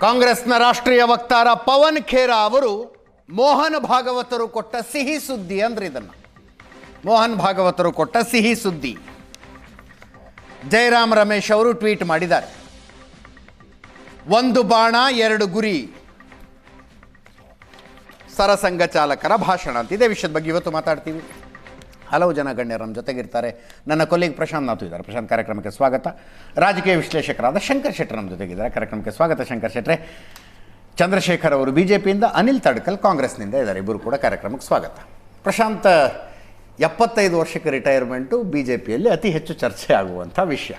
ಕಾಂಗ್ರೆಸ್ನ ರಾಷ್ಟ್ರೀಯ ವಕ್ತಾರ ಪವನ್ ಖೇರಾ ಅವರು ಮೋಹನ್ ಭಾಗವತರು ಕೊಟ್ಟ ಸಿಹಿ ಸುದ್ದಿ ಅಂದ್ರೆ ಇದನ್ನು. ಮೋಹನ್ ಭಾಗವತರು ಕೊಟ್ಟ ಸಿಹಿ ಸುದ್ದಿ. ಜಯರಾಮ್ ರಮೇಶ್ ಅವರು ಟ್ವೀಟ್ ಮಾಡಿದ್ದಾರೆ. ಒಂದು ಬಾಣ, ಎರಡು ಗುರಿ. ಸರಸಂಘ ಚಾಲಕರ ಭಾಷಣ ಅಂತ ಇದೇ. ವಿಷಯದ ಬಗ್ಗೆ ಇವತ್ತು ಮಾತಾಡ್ತೀವಿ. ಹಲವು ಜನ ಗಣ್ಯರು ನಮ್ಮ ಜೊತೆಗಿರ್ತಾರೆ. ನನ್ನ ಕೊಲೀಗ್ ಪ್ರಶಾಂತ್ ನಾಥು ಇದ್ದಾರೆ. ಪ್ರಶಾಂತ್ ಕಾರ್ಯಕ್ರಮಕ್ಕೆ ಸ್ವಾಗತ. ರಾಜಕೀಯ ವಿಶ್ಲೇಷಕರಾದ ಶಂಕರ್ ಶೆಟ್ಟರ್ ನಮ್ಮ ಜೊತೆಗಿದ್ದಾರೆ. ಕಾರ್ಯಕ್ರಮಕ್ಕೆ ಸ್ವಾಗತ ಶಂಕರ್ ಶೆಟ್ಟರೆ. ಚಂದ್ರಶೇಖರ್ ಅವರು ಬಿ ಜೆ ಪಿಯಿಂದ ಅನಿಲ್ ತಡ್ಕಲ್ ಕಾಂಗ್ರೆಸ್ನಿಂದ ಇದ್ದಾರೆ. ಇಬ್ಬರು ಕೂಡ ಕಾರ್ಯಕ್ರಮಕ್ಕೆ ಸ್ವಾಗತ. ಪ್ರಶಾಂತ್, ಎಪ್ಪತ್ತೈದು ವರ್ಷಕ್ಕೆ ರಿಟೈರ್ಮೆಂಟು ಬಿ ಜೆ ಪಿಯಲ್ಲಿ ಅತಿ ಹೆಚ್ಚು ಚರ್ಚೆ ಆಗುವಂಥ ವಿಷಯ?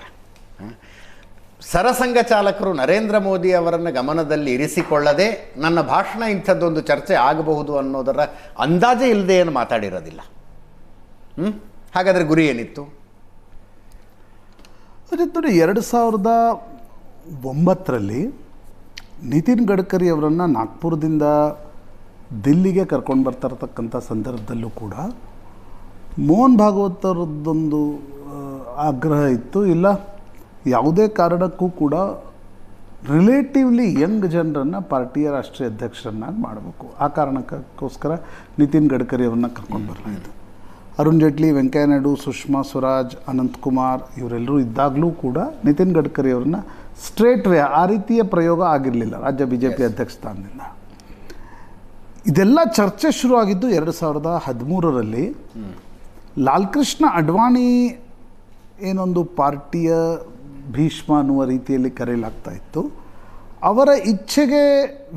ಸರಸಂಘ ಚಾಲಕರು ನರೇಂದ್ರ ಮೋದಿ ಅವರನ್ನು ಗಮನದಲ್ಲಿ ಇರಿಸಿಕೊಳ್ಳದೆ ನನ್ನ ಭಾಷಣ ಇಂಥದ್ದೊಂದು ಚರ್ಚೆ ಆಗಬಹುದು ಅನ್ನೋದರ ಅಂದಾಜೇ ಇಲ್ಲದೆ ಏನು ಮಾತಾಡಿರೋದಿಲ್ಲ. ಹ್ಞೂ ಹಾಗಾದರೆ ಗುರಿ ಏನಿತ್ತು? ಅದೇ ನೋಡಿ, ಎರಡು ಸಾವಿರದ ಒಂಬತ್ತರಲ್ಲಿ ನಿತಿನ್ ಗಡ್ಕರಿ ಅವರನ್ನು ನಾಗ್ಪುರದಿಂದ ದಿಲ್ಲಿಗೆ ಕರ್ಕೊಂಡು ಬರ್ತಾ ಇರತಕ್ಕಂಥ ಸಂದರ್ಭದಲ್ಲೂ ಕೂಡ ಮೋಹನ್ ಭಾಗವತ್ ಅವರದ್ದೊಂದು ಆಗ್ರಹ ಇತ್ತು. ಇಲ್ಲ, ಯಾವುದೇ ಕಾರಣಕ್ಕೂ ಕೂಡ ರಿಲೇಟಿವ್ಲಿ ಯಂಗ್ ಜನರನ್ನು ಪಾರ್ಟಿಯ ರಾಷ್ಟ್ರೀಯ ಅಧ್ಯಕ್ಷರನ್ನಾಗಿ ಮಾಡಬೇಕು. ಆ ಕಾರಣಕ್ಕೋಸ್ಕರ ನಿತಿನ್ ಗಡ್ಕರಿ ಅವ್ರನ್ನ ಕರ್ಕೊಂಡು ಬರಲಾಯಿತು ಅರುಣ್ ಜೇಟ್ಲಿ ವೆಂಕಯ್ಯ ನಾಯ್ಡು ಸುಷ್ಮಾ ಸ್ವರಾಜ್ ಅನಂತ್ ಕುಮಾರ್ ಇವರೆಲ್ಲರೂ ಇದ್ದಾಗಲೂ ಕೂಡ ನಿತಿನ್ ಗಡ್ಕರಿ ಅವ್ರನ್ನ ಸ್ಟ್ರೇಟ್ ವೇ ಆ ರೀತಿಯ ಪ್ರಯೋಗ ಆಗಿರಲಿಲ್ಲ ರಾಜ್ಯ ಬಿ ಜೆ ಪಿ ಅಧ್ಯಕ್ಷ ಸ್ಥಾನದಿಂದ. ಇದೆಲ್ಲ ಚರ್ಚೆ ಶುರುವಾಗಿದ್ದು ಎರಡು ಸಾವಿರದ ಹದಿಮೂರರಲ್ಲಿ. ಲಾಲ್ಕೃಷ್ಣ ಅಡ್ವಾಣಿ ಏನೊಂದು ಪಾರ್ಟಿಯ ಭೀಷ್ಮ ಅನ್ನುವ ರೀತಿಯಲ್ಲಿ ಕರೆಯಲಾಗ್ತಾ ಇತ್ತು. ಅವರ ಇಚ್ಛೆಗೆ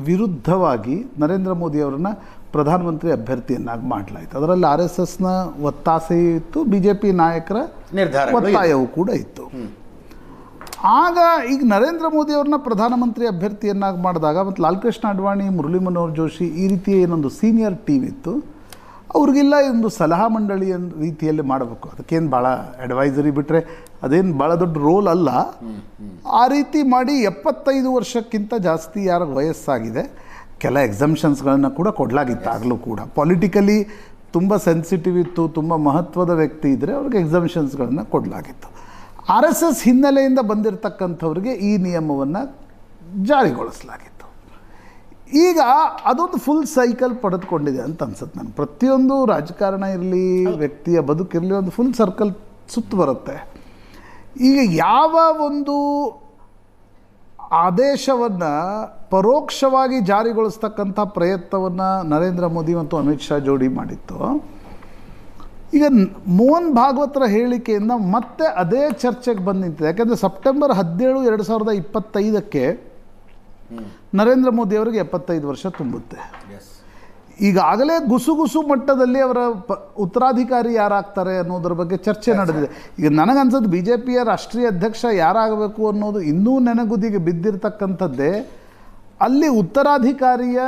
ವಿರುದ್ಧವಾಗಿ ನರೇಂದ್ರ ಮೋದಿ ಅವರನ್ನ ಪ್ರಧಾನಮಂತ್ರಿ ಅಭ್ಯರ್ಥಿಯನ್ನಾಗಿ ಮಾಡಲಾಯಿತು. ಅದರಲ್ಲಿ ಆರ್ ಎಸ್ ಎಸ್ನ ಒತ್ತಾಸೆ ಇತ್ತು ಬಿ ಜೆ ಪಿ ನಾಯಕರ ನಿರ್ಧಾರ. ಒತ್ತಾಯವೂ ಕೂಡ ಇತ್ತು. ಆಗ ಈಗ ನರೇಂದ್ರ ಮೋದಿ ಅವ್ರನ್ನ ಪ್ರಧಾನಮಂತ್ರಿ ಅಭ್ಯರ್ಥಿಯನ್ನಾಗಿ ಮಾಡಿದಾಗ ಮತ್ತು ಲಾಲ್ಕೃಷ್ಣ ಅಡ್ವಾಣಿ ಮುರಳಿ ಮನೋಹರ್ ಜೋಶಿ ಈ ರೀತಿಯ ಏನೊಂದು ಸೀನಿಯರ್ ಟೀಮ್ ಇತ್ತು. ಅವ್ರಿಗೆಲ್ಲ ಒಂದು ಸಲಹಾ ಮಂಡಳಿ ರೀತಿಯಲ್ಲಿ ಮಾಡಬೇಕು. ಅದಕ್ಕೇನು ಭಾಳ ಅಡ್ವೈಸರಿ ಬಿಟ್ಟರೆ ಅದೇನು ಭಾಳ ದೊಡ್ಡ ರೋಲ್ ಅಲ್ಲ. ಆ ರೀತಿ ಮಾಡಿ ಎಪ್ಪತ್ತೈದು ವರ್ಷಕ್ಕಿಂತ ಜಾಸ್ತಿ ಯಾರ ವಯಸ್ಸಾಗಿದೆ. ಕೆಲ ಎಕ್ಸಮ್ಷನ್ಸ್ಗಳನ್ನು ಕೂಡ ಕೊಡಲಾಗಿತ್ತು ಆಗಲೂ ಕೂಡ. ಪೊಲಿಟಿಕಲಿ ತುಂಬ ಸೆನ್ಸಿಟಿವ್ ಇತ್ತು ತುಂಬ ಮಹತ್ವದ ವ್ಯಕ್ತಿ ಇದ್ದರೆ ಅವ್ರಿಗೆ ಎಕ್ಸಮ್ಷನ್ಸ್ಗಳನ್ನು ಕೊಡಲಾಗಿತ್ತು. ಆರ್ ಎಸ್ ಎಸ್ ಹಿನ್ನೆಲೆಯಿಂದ ಬಂದಿರತಕ್ಕಂಥವ್ರಿಗೆ ಈ ನಿಯಮವನ್ನು ಜಾರಿಗೊಳಿಸಲಾಗಿತ್ತು. ಈಗ ಅದೊಂದು ಫುಲ್ ಸೈಕಲ್ ಪಡೆದುಕೊಂಡಿದೆ ಅಂತ ಅನ್ಸುತ್ತೆ ನಾನು ಪ್ರತಿಯೊಂದು ರಾಜಕಾರಣ ಇರಲಿ ವ್ಯಕ್ತಿಯ ಬದುಕಿರಲಿ ಒಂದು ಫುಲ್ ಸರ್ಕಲ್ ಸುತ್ತು ಬರುತ್ತೆ. ಈಗ ಯಾವ ಒಂದು ಆದೇಶವನ್ನು ಪರೋಕ್ಷವಾಗಿ ಜಾರಿಗೊಳಿಸ್ತಕ್ಕಂಥ ಪ್ರಯತ್ನವನ್ನು ನರೇಂದ್ರ ಮೋದಿ ಮತ್ತು ಅಮಿತ್ ಶಾ ಜೋಡಿ ಮಾಡಿತ್ತು. ಈಗ ಮೋಹನ್ ಭಾಗವತರ ಹೇಳಿಕೆಯಿಂದ ಮತ್ತೆ ಅದೇ ಚರ್ಚೆಗೆ ಬಂದು ನಿಂತಿದೆ. ಯಾಕೆಂದರೆ ಸೆಪ್ಟೆಂಬರ್ ಹದಿನೇಳು ಎರಡು ಸಾವಿರದ ಇಪ್ಪತ್ತೈದಕ್ಕೆ ನರೇಂದ್ರ ಮೋದಿ ಅವರಿಗೆ ಎಪ್ಪತ್ತೈದು ವರ್ಷ ತುಂಬುತ್ತೆ. ಈಗಾಗಲೇ ಗುಸುಗುಸು ಮಟ್ಟದಲ್ಲಿ ಅವರ ಪ ಉತ್ತರಾಧಿಕಾರಿ ಯಾರಾಗ್ತಾರೆ ಅನ್ನೋದ್ರ ಬಗ್ಗೆ ಚರ್ಚೆ ನಡೆದಿದೆ. ಈಗ ನನಗನ್ಸೋದು ಬಿ ಜೆ ಪಿಯ ರಾಷ್ಟ್ರೀಯ ಅಧ್ಯಕ್ಷ ಯಾರಾಗಬೇಕು ಅನ್ನೋದು ಇನ್ನೂ ನೆನಗುದಿಗೆ ಬಿದ್ದಿರ್ತಕ್ಕಂಥದ್ದೇ ಅಲ್ಲಿ ಉತ್ತರಾಧಿಕಾರಿಯ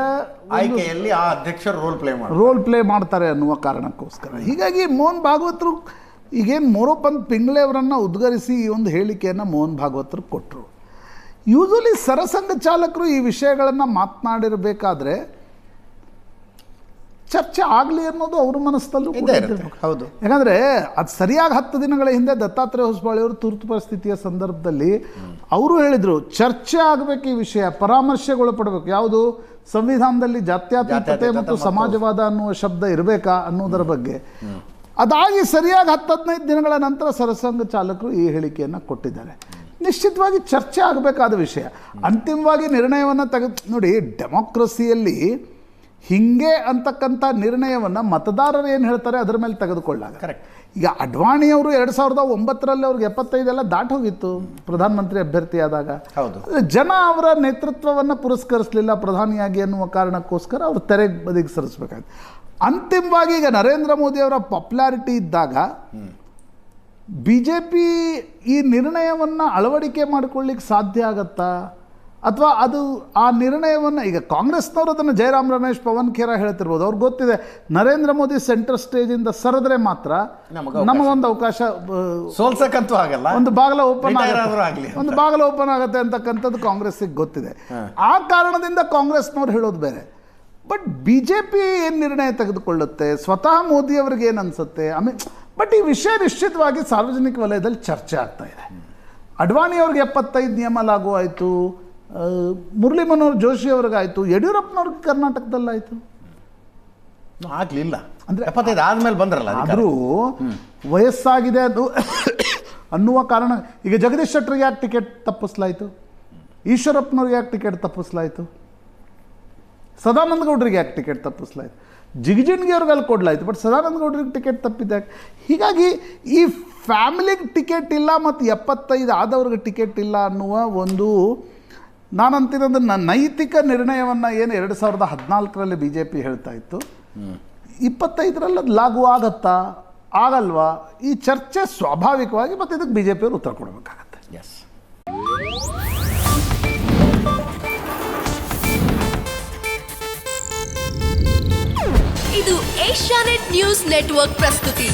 ಆಯ್ಕೆಯಲ್ಲಿ ಆ ಅಧ್ಯಕ್ಷರು ರೋಲ್ ಪ್ಲೇ ಮಾಡಿ ರೋಲ್ ಪ್ಲೇ ಮಾಡ್ತಾರೆ ಅನ್ನುವ ಕಾರಣಕ್ಕೋಸ್ಕರ. ಹೀಗಾಗಿ ಮೋಹನ್ ಭಾಗವತರು ಈಗೇನು ಮೋರೋಪಂತ್ ಪಿಂಗ್ಳೆ ಅವರನ್ನು ಉದ್ಗರಿಸಿ ಈ ಒಂದು ಹೇಳಿಕೆಯನ್ನು ಮೋಹನ್ ಭಾಗವತರು ಕೊಟ್ಟರು ಯೂಶಲಿ ಸರಸಂಘ ಚಾಲಕರು ಈ ವಿಷಯಗಳನ್ನು ಮಾತನಾಡಿರಬೇಕಾದ್ರೆ ಚರ್ಚೆ ಆಗಲಿ ಅನ್ನೋದು ಅವ್ರ ಮನಸ್ಸಲ್ಲೂ. ಹೌದು. ಯಾಕಂದರೆ ಅದು ಸರಿಯಾಗಿ ಹತ್ತು ದಿನಗಳ ಹಿಂದೆ ದತ್ತಾತ್ರೇಯ ಹೊಸಬಾಳಿ ಅವರು ತುರ್ತು ಪರಿಸ್ಥಿತಿಯ ಸಂದರ್ಭದಲ್ಲಿ ಅವರು ಹೇಳಿದರು ಚರ್ಚೆ ಆಗಬೇಕು ಈ ವಿಷಯ ಪರಾಮರ್ಶೆಗೊಳಪಡಬೇಕು. ಯಾವುದು? ಸಂವಿಧಾನದಲ್ಲಿ ಜಾತ್ಯತೀತತೆ ಮತ್ತು ಸಮಾಜವಾದ ಅನ್ನುವ ಶಬ್ದ ಇರಬೇಕಾ ಅನ್ನೋದರ ಬಗ್ಗೆ. ಅದಾಗಿ ಸರಿಯಾಗಿ ಹತ್ತು ಹದಿನೈದು ದಿನಗಳ ನಂತರ ಸರಸಂಘ ಚಾಲಕರು ಈ ಹೇಳಿಕೆಯನ್ನು ಕೊಟ್ಟಿದ್ದಾರೆ. ನಿಶ್ಚಿತವಾಗಿ ಚರ್ಚೆ ಆಗಬೇಕಾದ ವಿಷಯ. ಅಂತಿಮವಾಗಿ ನಿರ್ಣಯವನ್ನು ತೆಗೆದು ನೋಡಿ ಡೆಮೋಕ್ರಸಿಯಲ್ಲಿ ಹಿಂಗೆ ಅಂತಕ್ಕಂಥ ನಿರ್ಣಯವನ್ನು ಮತದಾರರು ಏನು ಹೇಳ್ತಾರೆ ಅದರ ಮೇಲೆ ತೆಗೆದುಕೊಳ್ಳಾಗ. ಕರೆಕ್ಟ್ ಈಗ ಅಡ್ವಾಣಿಯವರು ಎರಡು ಸಾವಿರದ ಒಂಬತ್ತರಲ್ಲಿ ಅವ್ರಿಗೆ ಎಪ್ಪತ್ತೈದೆಲ್ಲ ದಾಟಿ ಹೋಗಿತ್ತು ಪ್ರಧಾನಮಂತ್ರಿ ಅಭ್ಯರ್ಥಿ ಆದಾಗ ಹೌದು. ಜನ ಅವರ ನೇತೃತ್ವವನ್ನು ಪುರಸ್ಕರಿಸಲಿಲ್ಲ ಪ್ರಧಾನಿಯಾಗಿ ಅನ್ನುವ ಕಾರಣಕ್ಕೋಸ್ಕರ ಅವ್ರು ತೆರೆಗೆ ಬದಿಗೆ ಸರಿಸ್ಬೇಕಾಗಿತ್ತು ಅಂತಿಮವಾಗಿ ಈಗ ನರೇಂದ್ರ ಮೋದಿ ಅವರ ಪಾಪ್ಯುಲಾರಿಟಿ ಇದ್ದಾಗ ಬಿ ಜೆ ಪಿ ಈ ನಿರ್ಣಯವನ್ನು ಅಳವಡಿಕೆ ಮಾಡಿಕೊಳ್ಳಿಕ್ಕೆ ಸಾಧ್ಯ ಆಗತ್ತಾ? ಅಥವಾ ಅದು ಆ ನಿರ್ಣಯವನ್ನು ಈಗ ಕಾಂಗ್ರೆಸ್ನವರು ಅದನ್ನು ಜಯರಾಮ್ ರಮೇಶ್ ಪವನ್ ಖೇರಾ ಹೇಳ್ತಿರ್ಬೋದು. ಅವ್ರಿಗೆ ಗೊತ್ತಿದೆ ನರೇಂದ್ರ ಮೋದಿ ಸೆಂಟ್ರಲ್ ಸ್ಟೇಜಿಂದ ಸರಿದ್ರೆ ಮಾತ್ರ ನಮ್ಮ ಒಂದು ನಮಗೊಂದು ಅವಕಾಶ ಸೋಲ್ಸಕ್ಕಂತೂ ಆಗಲ್ಲ. ಒಂದು ಬಾಗಲ ಓಪನ್ ಆಗಲಿ ಒಂದು ಬಾಗಲ ಓಪನ್ ಆಗುತ್ತೆ ಅಂತಕ್ಕಂಥದ್ದು ಕಾಂಗ್ರೆಸ್ಸಿಗೆ ಗೊತ್ತಿದೆ. ಆ ಕಾರಣದಿಂದ ಕಾಂಗ್ರೆಸ್ನವ್ರು ಹೇಳೋದು ಬೇರೆ. ಬಟ್ ಬಿ ಜೆ ಪಿ ಏನು ನಿರ್ಣಯ ತೆಗೆದುಕೊಳ್ಳುತ್ತೆ? ಸ್ವತಃ ಮೋದಿ ಅವ್ರಿಗೆ ಏನು ಅನಿಸುತ್ತೆ? ಆಮೇಲೆ ಬಟ್ ಈ ವಿಷಯ ನಿಶ್ಚಿತವಾಗಿ ಸಾರ್ವಜನಿಕ ವಲಯದಲ್ಲಿ ಚರ್ಚೆ ಆಗ್ತಾ ಇದೆ. ಅಡ್ವಾಣಿ ಅವ್ರಿಗೆ ಎಪ್ಪತ್ತೈದು ನಿಯಮ ಲಾಗು ಆಯಿತು. ಮುರಳಿ ಮನೋಹರ್ ಜೋಶಿ ಅವ್ರಿಗಾಯಿತು ಯಡಿಯೂರಪ್ಪನವ್ರಿಗೆ ಕರ್ನಾಟಕದಲ್ಲಾಯಿತು. ಆಗ್ಲಿಲ್ಲ. ಅಂದ್ರೆ- ಎಪ್ಪತ್ತೈದು ಆದ್ಮೇಲೆ ಬಂದ್ರಲ್ಲ. ಆದರೂ ವಯಸ್ಸಾಗಿದೆ ಅದು. ಅನ್ನುವ ಕಾರಣ ಈಗ ಜಗದೀಶ್ ಶೆಟ್ಟರ್ಗೆ ಯಾಕೆ ಟಿಕೆಟ್ ತಪ್ಪಿಸ್ಲಾಯ್ತು? ಈಶ್ವರಪ್ಪನವ್ರಿಗೆ ಯಾಕೆ ಟಿಕೆಟ್ ತಪ್ಪಿಸ್ಲಾಯಿತು? ಸದಾನಂದ ಗೌಡರಿಗೆ ಯಾಕೆ ಟಿಕೆಟ್ ತಪ್ಪಿಸ್ಲಾಯ್ತು? ಜಿಗಜಿಣ್ಗಿ ಅವ್ರಿಗೆ ಅಲ್ಲಿ ಕೊಡ್ಲಾಯ್ತು ಬಟ್ ಸದಾನಂದ ಗೌಡರಿಗೆ ಟಿಕೆಟ್ ತಪ್ಪಿದ್ದೆ? ಹೀಗಾಗಿ ಈ ಫ್ಯಾಮಿಲಿಗೆ ಟಿಕೆಟ್ ಇಲ್ಲ ಮತ್ತು ಎಪ್ಪತ್ತೈದು ಆದವ್ರಿಗೆ ಟಿಕೆಟ್ ಇಲ್ಲ ಅನ್ನುವ ಒಂದು ನಾನಂತಿರೋದು ನನ್ನ ನೈತಿಕ ನಿರ್ಣಯವನ್ನು ಏನು ಎರಡು ಸಾವಿರದ ಹದಿನಾಲ್ಕರಲ್ಲಿ ಬಿ ಜೆ ಪಿ ಹೇಳ್ತಾ ಇತ್ತು. ಇಪ್ಪತ್ತೈದರಲ್ಲಿ ಅದು ಲಾಗು ಆಗತ್ತಾ? ಆಗಲ್ವಾ? ಈ ಚರ್ಚೆ ಸ್ವಾಭಾವಿಕವಾಗಿ ಮತ್ತು ಇದಕ್ಕೆ ಬಿ ಜೆ ಪಿಯವರು ಉತ್ತರ ಕೊಡಬೇಕಾಗತ್ತೆ. ಎಸ್ ಇದು ಏಷ್ಯಾನೆಟ್ ನ್ಯೂಸ್ ನೆಟ್ವರ್ಕ್ ಪ್ರಸ್ತುತಿ.